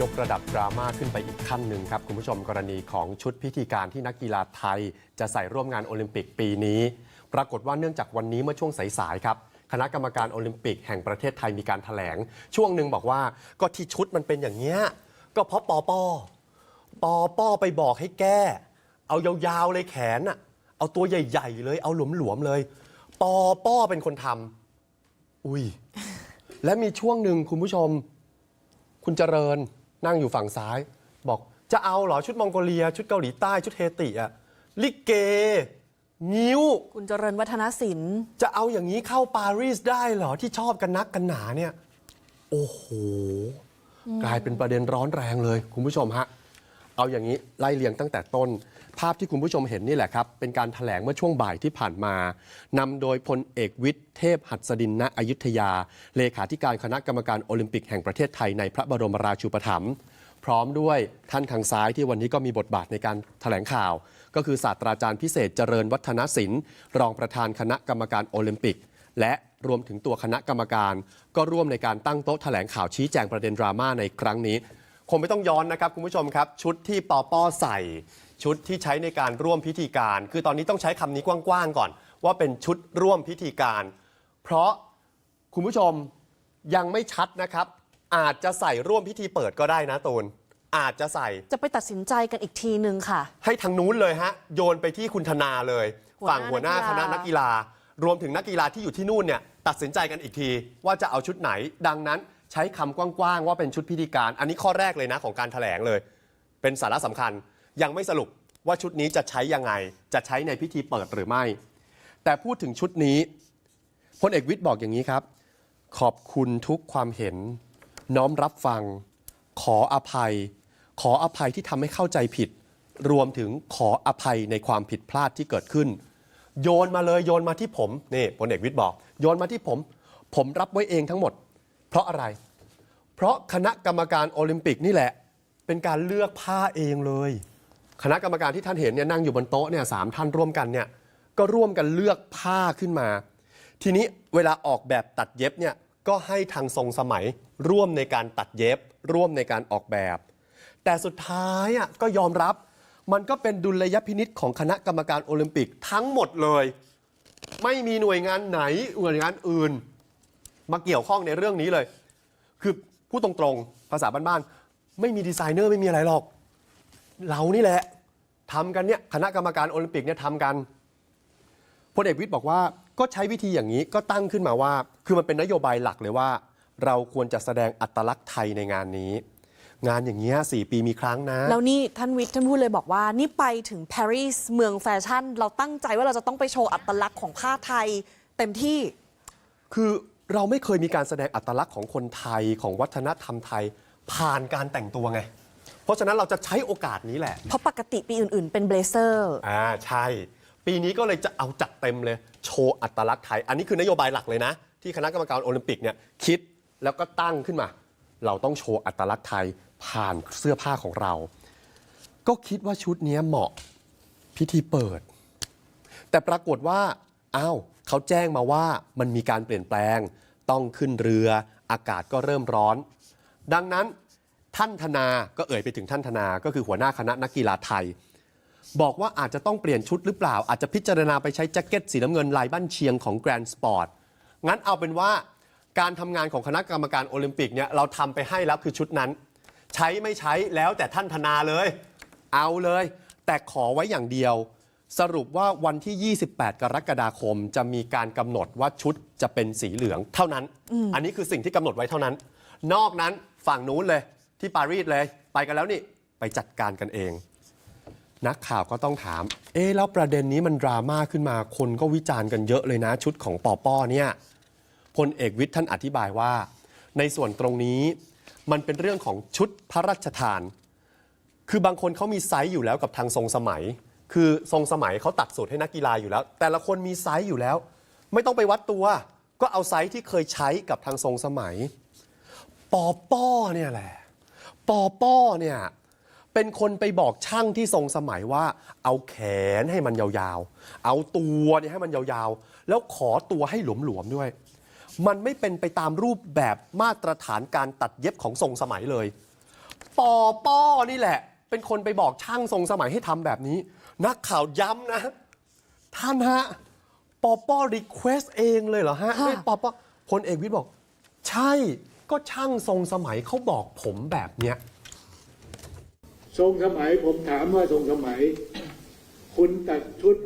ยกระดับดราม่าขึ้นไปอีกขั้นหนึ่งครับ คุณผู้ชมกรณีของชุดพิธีการที่นักกีฬาไทย จะใส่ร่วมงานโอลิมปิกปีนี้ ปรากฏว่าเนื่องจากวันนี้เมื่อช่วงสายๆครับ คณะกรรมการโอลิมปิกแห่งประเทศไทยมีการถแถลง ช่วงหนึ่งบอกว่าก็ที่ชุดมันเป็นอย่างเงี้ยก็เพราะปอปอปอปอไปบอกให้แก้ เอายาวๆเลยแขนอะเอาตัวใหญ่ ๆ เลยเอาหลวมๆเลย ปอปอเป็นคนทำอุ้ยและมีช่วงหนึ่งคุณผู้ชม คุณเจริญ นั่งอยู่ฝั่งซ้าย บอกจะเอาเหรอชุดมองโกเลีย ชุดเกาหลีใต้ชุดเฮติอะลิเก นิ้ว คุณเจริญวัฒนศิลป์จะเอาอย่างนี้เข้าปารีสได้เหรอที่ชอบกันนักกันหนาเนี่ย โอ้โห กลายเป็นประเด็นร้อนแรงเลย คุณผู้ชมฮะ เอาอย่างนี้ไล่เลียงตั้งแต่ต้น ภาพที่คุณผู้ชมเห็นนี่แหละครับ เป็นการถแถลงเมื่อช่วงบ่ายที่ผ่านมานำโดยพลเอกวิทย์เทพหัสดินณอยุธยา เลขาธิการคณะกรรมการโอลิมปิกแห่งประเทศไทยในพระบรมราชูปถัมภ์พร้อมด้วยท่านทางซ้ายที่วันนี้ก็มีบทบาทในการถแถลงข่าว ก็คือศาสตราจารย์พิเศษเจริญวัฒนศิลป์ รองประธานคณะกรรมการโอลิมปิก และรวมถึงตัวคณะกรรมการ ก็ร่วมในการตั้งโต๊ะแถลงข่าวชี้แจงประเด็นดราม่าในครั้งนี้ คงไม่ต้องย้อนนะครับคุณผู้ชมครับ ชุดที่ปอปอใส่ ชุดที่ใช้ในการร่วมพิธีการ คือตอนนี้ต้องใช้คำนี้กว้างๆก่อน ว่าเป็นชุดร่วมพิธีการ เพราะคุณผู้ชมยังไม่ชัดนะครับ อาจจะใส่ร่วมพิธีเปิดก็ได้นะตูนอาจจะใส่จะไปตัดสินใจกันอีกทีหนึ่งค่ะ ให้ทางนู้นเลยฮะ โยนไปที่คุณธนาเลย หัวหน้าฝั่งหัวหน้านักคกีฬา ณะนักกีฬา รวมถึงนักกีฬาที่อยู่ที่นู่นเนี่ยตัดสินใจกันอีกทีว่าจะเอาชุดไหน ดังนั้น ใช้คำกว้างๆว่าเป็นชุดพิธีการ อันนี้ข้อแรกเลยนะของการถแถลงเลย เป็นสาระสำคัญยังไม่สรุปว่าชุดนี้จะใช้ยังไง จะใช้ในพิธีเปิดหรือไม่ แต่พูดถึงชุดนี้พลเอกวิทย์บอกอย่างนี้ครับ ขอบคุณทุกความเห็น น้อมรับฟัง ขออภัย ขออภัยที่ทำให้เข้าใจผิด รวมถึงขออภัยในความผิดพลาดที่เกิดขึ้น โยนมาเลยโยนมาที่ผมนี่พลเอกวิทย์บอก โยนมาที่ผม ผมรับไว้เองทั้งหมด เพราะอะไร ราะคณะกรรมการโอลิมปิกนี่แหละ เป็นการเลือกผ้าเองเลย คณะกรรมการที่ท่านเห็นเนี่ยนั่งอยู่บนโต๊ะเนี่ยสามท่านร่วมกันเนี่ยก็ร่วมกันเลือกผ้าขึ้นมา ทีนี้เวลาออกแบบตัดเย็บเนี่ยก็ให้ทางทรงสมัยร่วมในการตัดเย็บ ร่วมในการออกแบบ แต่สุดท้ายอะก็ยอมรับ มันก็เป็นดุลยพินิษของคณะกรรมการโอลิมปิกทั้งหมดเลย ไม่มีหน่วยงานไหนหน่วยงานอื่น มาเกี่ยวข้องในเรื่องนี้เลย คือ พูดตรงๆ ภาษาบ้านๆ ไม่มีดีไซเนอร์ไม่มีอะไรหรอก เรานี่แหละทำกันเนี่ยคณะกรรมการโอลิมปิกเนี่ยทำกันพลเอกวิทย์บอกว่าก็ใช้วิธีอย่างนี้ก็ตั้งขึ้นมาว่า คือมันเป็นนโยบายหลักเลยว่า เราควรจะแสดงอัตลักษณ์ไทยในงานนี้ งานอย่างเงี้ยสี่ปีมีครั้งนะ แล้วนี่ท่านวิทย์ท่านพูดเลยบอกว่า นี่ไปถึงปารีสเมืองแฟชั่น เราตั้งใจว่าเราจะต้องไปโชว์อัตลักษณ์ของผ้าไทยเต็มที่ คือ เราไม่เคยมีการแสดงอัตลักษณ์ของคนไทยของวัฒนธรรมไทย ผ่านการแต่งตัวไง เพราะฉะนั้นเราจะใช้โอกาสนี้แหละ เพราะปกติปีอื่น ๆ เป็นเบลเซอร์อ่าใช่ ปีนี้ก็เลยจะเอาจัดเต็มเลย โชว์อัตลักษณ์ไทย อันนี้คือนโยบายหลักเลยนะ ที่คณะกรรมการโอลิมปิกเนี่ยคิดแล้วก็ตั้งขึ้นมา เราต้องโชว์อัตลักษณ์ไทยผ่านเสื้อผ้าของเรา ก็คิดว่าชุดเนี้ยเหมาะพิธีเปิด แต่ปรากฏว่า อ้าวเขาแจ้งมาว่ามันมีการเปลี่ยนแปลง ต้องขึ้นเรือ อากาศก็เริ่มร้อน ดังนั้นท่านธนาก็เอ่ยไปถึงท่านธนา ก็คือหัวหน้าคณะนักกีฬาไทย บอกว่าอาจจะต้องเปลี่ยนชุดหรือเปล่า อาจจะพิจารณาไปใช้แจ็คเก็ตสีน้ำเงินลายบ้านเชียงของแกรนด์สปอร์ตงั้นเอาเป็นว่าการทำงานของคณะกรรมการโอลิมปิกเนี่ยเราทำไปให้แล้วคือชุดนั้น ใช้ไม่ใช้แล้วแต่ท่านธนาเลย เอาเลย แต่ขอไว้อย่างเดียว สรุปว่าวันที่ 28 กรกฎาคมจะมีการกำหนดว่าชุดจะเป็นสีเหลืองเท่านั้น อันนี้คือสิ่งที่กำหนดไว้เท่านั้น นอกนั้นฝั่งนู้นเลย ที่ปารีสเลย ไปกันแล้วนี่ ไปจัดการกันเอง นักข่าวก็ต้องถาม เอ๊ะแล้วประเด็นนี้มันดราม่าขึ้นมาคนก็วิจารณ์กันเยอะเลยนะชุดของปอป้อเนี่ยพลเอกวิทย์ท่านอธิบายว่า ในส่วนตรงนี้มันเป็นเรื่องของชุดพระราชทาน คือบางคนเขามีไซส์อยู่แล้วกับทางทรงสมัย คือทรงสมัยเขาตัดสูตรให้นักกีฬาอยู่แล้ว แต่ละคนมีไซส์อยู่แล้ว ไม่ต้องไปวัดตัว ก็เอาไซส์ที่เคยใช้กับทางทรงสมัยปอป้อเนี่ยแหละปอป้อเนี่ยเป็นคนไปบอกช่างที่ทรงสมัยว่า เอาแขนให้มันยาวๆ เอาตัวเนี่ยให้มันยาวๆ แล้วขอตัวให้หลวมๆด้วย มันไม่เป็นไปตามรูปแบบมาตรฐานการตัดเย็บของทรงสมัยเลยปอป้อนี่แหละ เป็นคนไปบอกช่างทรงสมัยให้ทำแบบนี้ นักข่าวย้ำนะ ท่านฮะปอป้อรีเควสเองเลยเหรอฮะค่ะไม่ปอป้อพลเอกวิทย์บอก ใช่ก็ช่างทรงสมัยเขาบอกผมแบบเนี้ยทรงสมัยผมถามว่าทรงสมัย คุณตัดชุด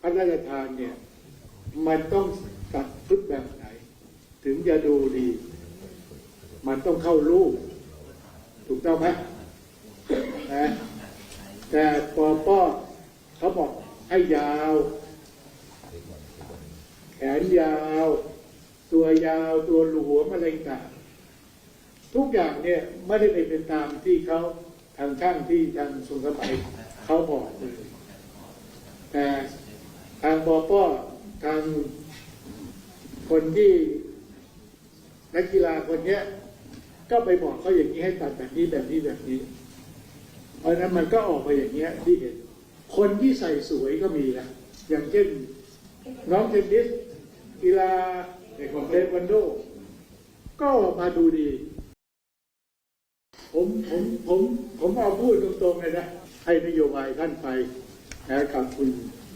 พระราชทานเนี่ย มันต้องตัดชุดแบบไหน ถึงจะดูดี มันต้องเข้ารูป ถูกต้องไหมนะ แต่ปอป้อเขาบอกให้ยาว แขนยาว ตัวยาวตัวหลวมอะไรต่างทุกอย่างเนี่ยไม่ได้เป็นตามที่เขาทางช่างที่ทางสุนทรงสมัยเขาบอกเลยแต่ทางบอป้อทางคนที่นักกีฬาคนเนี้ย ก็ไปบอกเขาอย่างนี้ให้ตัดแบบนี้แบบนี้แบบนี้ เพราะนั้นมันก็ออกมาอย่างเงี้ยที่เห็น คนที่ใส่สวยก็มีนะอย่างเช่นน้องเทนนิสกีฬาเทควันโด ก็ออกมาดูดี ผมผมผมผมเอาพูดตรงๆเลยนะ ให้นโยบายท่านไปนะกับคุณ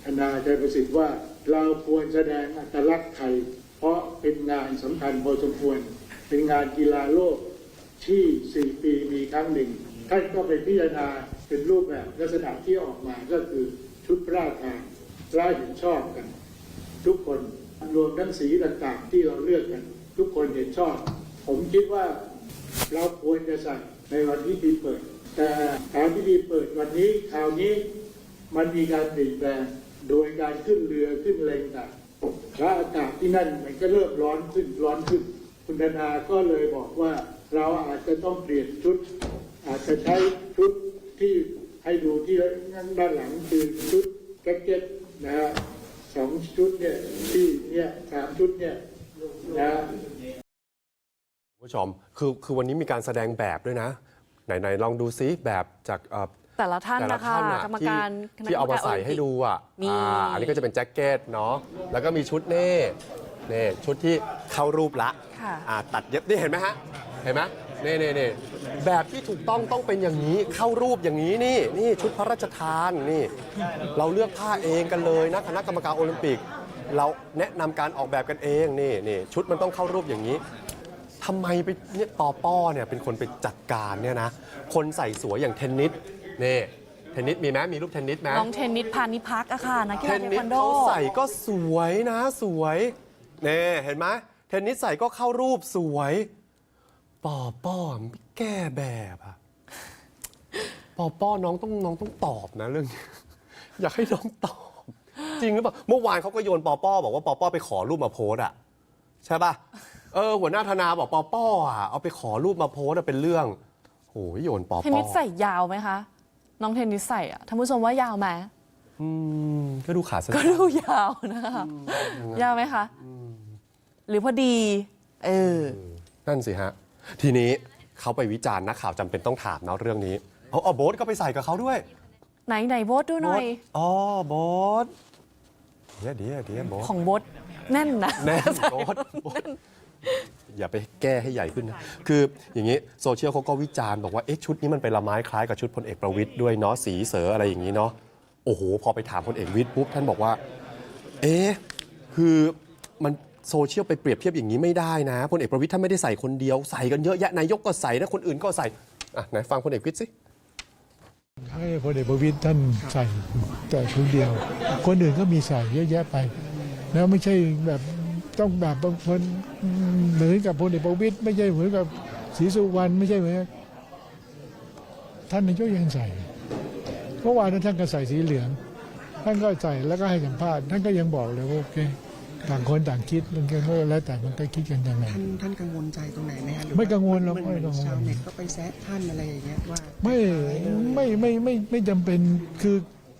ธนาใจประสิทธิ์ว่าเราควรแสดงอัตลักษณ์ไทย เพราะเป็นงานสำคัญพอสมควร เป็นงานกีฬาโลกที่ 4 ปีมีครั้งหนึ่ง ท่านก็ไปพิจารณาเป็นรูปแบบลักษณะที่ออกมาก็คือชุดพระราทานร่าเห็นชอบกัน ทุกคนรวมทั้งสีต่างๆ ที่เราเลือกกัน ทุกคนเห็นชอบ ผมคิดว่าเราควรจะใส่ในวันพิธีเปิด แต่การพิธีเปิดวันนี้คราวนี้มันมีการเปลี่ยนแปลงโดยการขึ้นเรือขึ้นแรงต่างและอากาศที่นั่นมันก็เริ่มร้อนขึ้นร้อนขึ้น คุณธนาก็เลยบอกว่าเราอาจจะต้องเปลี่ยนชุด อาจจะใช้ชุดที่ให้ดูที่ด้านหลังคือชุดแจ็คเก็ตนะฮะสองชุดเนี่ยที่เนี่ยสามชุดเนี่ยนะคุณผู้ชมคือคือวันนี้มีการแสดงแบบด้วยนะ ไหนๆลองดูซิแบบจากเอ่อแต่ละท่านแต่ละนะคะท่านน่ะกรรมที่การคณะที่เอากรรมารใส่โลิมปิกให้ดูอะนี่อ่าอันนี้ก็จะเป็นแจ็คเก็ตเนาะแล้วก็มีชุดเน่เน่ชุดที่เข้ารูปละค่ะอ่าตัดเย็บนี่เห็นไหมฮะเห็นไหมเน่เน่เน่แบบที่ถูกต้องต้องเป็นอย่างนี้เข้ารูปอย่างนี้นี่นี่ชุดพระราชทานนี่ เราเลือกผ้าเองกันเลยนะคณะกรรมการโอลิมปิก เราแนะนำการออกแบบกันเองนี่นี่ชุดมันต้องเข้ารูปอย่างนี้ทำไมไปเนี่ยปอป้อเนี่ยเป็นคนไปจัดการเนี่ยนะคนใส่สวยอย่างเทนนิสนี่เทนนิสมีไหมมีรูปเทนนิสไหมน้องเทนนิสพานิพักอะค่ะนักกีเทฬานเทคนิสวันโดเขาใส่ก็สวยนะสวยนี่เห็นไหมเทนนิสใส่ก็เข้ารูปสวย ปอป้อไม่แก้แบบอะปอป้อน้องต้องน้องต้องตอบนะเรื่องนี้ อยากให้น้องตอบ จริงหรือเปล่าเมื่อวานเขาก็โยนปอป้อบอกว่าปอป้อไปขอรูปมาโพสอะใช่ป่ะเออหัวหน้าธนาบอกปอป้ออะเอาไปขอรูปมาโพสอะเป็นเรื่องโอ้ยโยนปอเทนป้นิอสใส่ยาวไหมคะ น้องเทนนิสใส่อะท่านผู้ชมว่ายาวไหมอืมก็ดูขาสั้นก็ดูยาวนะคะยาวไหมคะ หรือพอดี เออนั่นสิฮะ ทีนี้เขาไปวิจารณ์นักข่าวจำเป็นต้องถามเนาะเรื่องนี้เอาเอาโบ๊ทก็ไปใส่กับเขาด้วยไหนไหนโบทดูหน่อย โบ๊ทอ๋อโบ๊ทเดี๋ยวเดี๋ยวเดี๋ยวโบ๊ทของโบทแน่นนะ แน่นโบ๊ทโบ๊ทอย่าไปแก้ให้ใหญ่ขึ้นนะคืออย่างนี้โซเชียลเขาก็วิจารณ์บอกว่าเอ๊ะชุดนี้มันเป็นละไม้คล้ายกับชุดพลเอกประวิตยด้วยเนาะสีเสืออะไรอย่างนี้เนาะโอ้โหพอไปถามพลเอกวิทย์ปุ๊บท่านบอกว่า เอ๊ะคือมัน โซเชียลไปเปรียบเทียบอย่างนี้ไม่ได้นะพลเอกประวิตยท่านไม่ได้ใส่คนเดียวใส่กันเยอะแยะนายกก็ใส่นะคนอื่นก็ใส่อะไหนฟังพลเอกวิทย์สิให้พลเอกประวิตยท่านใส่แต่ชุดเดียว คนอื่นก็มีใส่เยอะแยะไป แล้วไม่ใช่แบบต้องแบบบางคนเหมือนกับพลเอกประวิตยไม่ใช่เหมือนกับศรีสุวรรณไม่ใช่เหมือนกับท่านนายกยังใส่เมื่อวานนั้นท่านก็ใส่สีเหลือง ท่านก็ใส่แล้วก็ให้สัมภาษณ์ท่านก็ยังบอกเลยว่าโอเค ต่างคนต่างคิดมันก็แล้วแต่มันก็คิดกันยังไงท่านท่านกังวลใจตรงไหนไหมฮะหรือไม่กังวลหรอกเหมือนไม่กังวลชาวเน็ตก็ไปแซะท่านอะไรอย่างเงี้ยว่าไม่ไม่ไม่ไม่ไม่จำเป็นคือ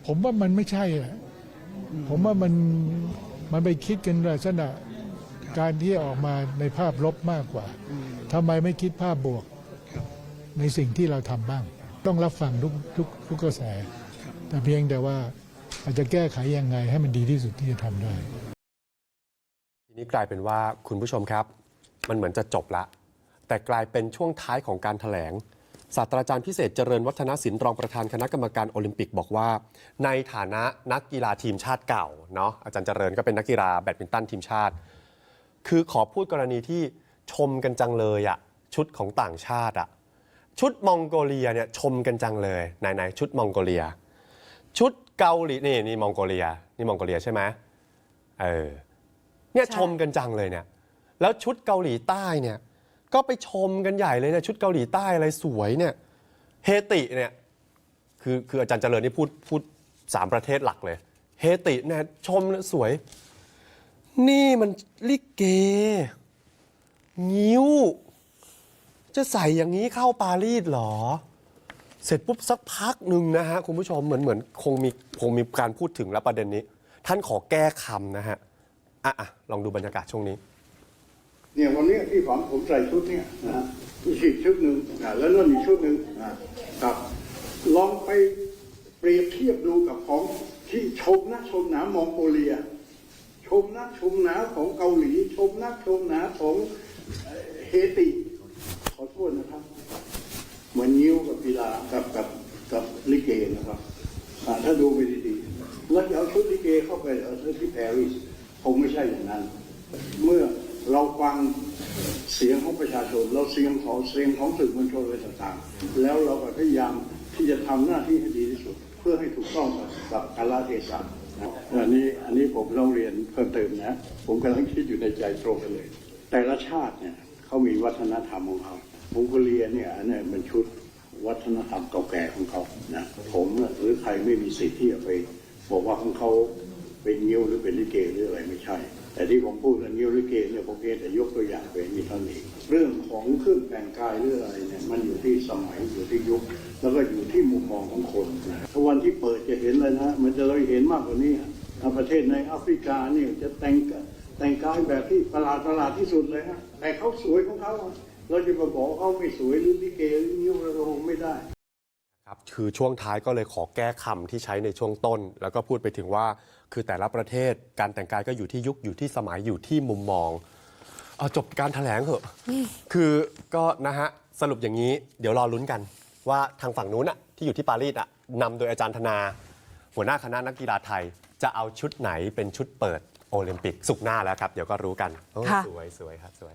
ผมว่ามันไม่ใช่อะผมว่ามันมันไปคิดกันลักษณะการที่ออกมาในภาพลบมากกว่าทำไมไม่คิดภาพบวก ในสิ่งที่เราทำบ้าง ต้องรับฟังทุกทุกทุกกระแส แต่เพียงแต่ว่าอาจจะแก้ไขยังไงให้มันดีที่สุดที่จะทำได้ ทีนี้กลายเป็นว่าคุณผู้ชมครับ มันเหมือนจะจบละ แต่กลายเป็นช่วงท้ายของการถแถลงศาสตราจารย์พิเศษเจริญวัฒนศิลป์รองประธานคณะกรรมการโอลิมปิกบอกว่า ในฐานะนักกีฬาทีมชาติเก่าเนาะอาจารย์เจริญก็เป็นนักกีฬาแบดมินตันทีมชาติ คือขอพูดกรณีที่ชมกันจังเลยอะชุดของต่างชาติอะชุดมองโกเลียเนี่ยชมกันจังเลยไหนไหนชุดมองโกเลีย ชุดเกาหลีนี่นี่มองโกเลีย นี่มองโกเลียใช่ไหมเออ เนี่ยใช่ชมกันจังเลยเนี่ย แล้วชุดเกาหลีใต้เนี่ย ก็ไปชมกันใหญ่เลยเนี่ยชุดเกาหลีใต้อะไรสวยเนี่ยเฮติเนี่ยคือคืออาจารย์เจริญนี่พูดพูดสามประเทศหลักเลย เฮติเนี่ยชมสวย นี่มันลิเก งิ้ว จะใส่อย่างนี้เข้าปารีสเหรอ เสร็จปุ๊บสักพักหนึ่งนะฮะ คุณผู้ชมเหมือนเหมือนคงมีคงมีการพูดถึงแล้วประเด็นนี้ ท่านขอแก้คำนะฮะ อะอะลองดูบรรยากาศช่วงนี้ เนี่ยวันนี้ที่ผมผมใส่ชุดเนี่ยนะฮะอีกชุดหนึ่งนะแล้วนั่นอีกชุดหนึ่งนะครับลองไปเปรียบเทียบดูกับของที่ชมนักชมหนามองโกเลีย ชมนักชมหนาของเกาหลี ชมนักชมหนาของเฮติ ขอโทษนะครับ เหมือนนิ้วกับกีฬากับกับกับลิเกนะครับอ่าถ้าดูไปดีๆแล้วเอาชุดลิเกเข้าไปเอาชุดที่ปารีส คงไม่ใช่อย่างนั้น เมื่อเราฟังเสียงของประชาชน เราเสียงของเสียงของสื่อมวลชนอะไรต่างๆ แล้วเราก็พยายามที่จะทำหน้าที่ให้ดีที่สุด เพื่อให้ถูกต้องกับกาลเทศะนะอันนี้อันนี้ผมต้องเรียนเพิ่มเติมนะ ผมกำลังคิดอยู่ในใจตรงกันเลย แต่ละชาติเนี่ยเขามีวัฒนธรรมของเขามองโกเลียเนี่ยอันนี้มันชุดวัฒนธรรมเก่าแก่ของเขานะผมหรือใครไม่มีสิทธิ์ที่จะไปบอกว่าของเขา เป็นงิ้วหรือเป็นลิเกหรืออะไรไม่ใช่ แต่ที่ผมพูดเรื่องงิ้วลิเกเนี่ยผมเพียงแต่ยกตัวอย่างเป็นมีเท่านี้เรื่องของเครื่องแต่งกายหรืออะไรเนี่ยมันอยู่ที่สมัยอยู่ที่ยุค แล้วก็อยู่ที่มุมมองของคนนะถ้าวันที่เปิดจะเห็นเลยนะมันจะเราเห็นมากกว่านี้ประเทศในแอฟริกาเนี่ยจะแต่งแต่งกายแบบที่ประหลาดประหลาดที่สุดเลยฮะแต่เขาสวยของเขา เราจะมาบอกเขาไม่สวยหรือลิเกหรืองิ้วเราคงไม่ได้ ครับคือช่วงท้ายก็เลยขอแก้คำที่ใช้ในช่วงต้น แล้วก็พูดไปถึงว่า คือแต่ละประเทศการแต่งกายก็อยู่ที่ยุคอยู่ที่สมัยอยู่ที่มุมมองเอาจบการแถลงเถอะคือก็นะฮะสรุปอย่างนี้ เดี๋ยวรอลุ้นกัน ว่าทางฝั่งนู้นอะที่อยู่ที่ปารีสอะนำโดยอาจารย์ธนา หัวหน้าคณะนักกีฬาไทย จะเอาชุดไหนเป็นชุดเปิดโอลิมปิกสุกร์หน้าแล้วครับ เดี๋ยวก็รู้กันโอ้ค่ะสวยสวยครับสวย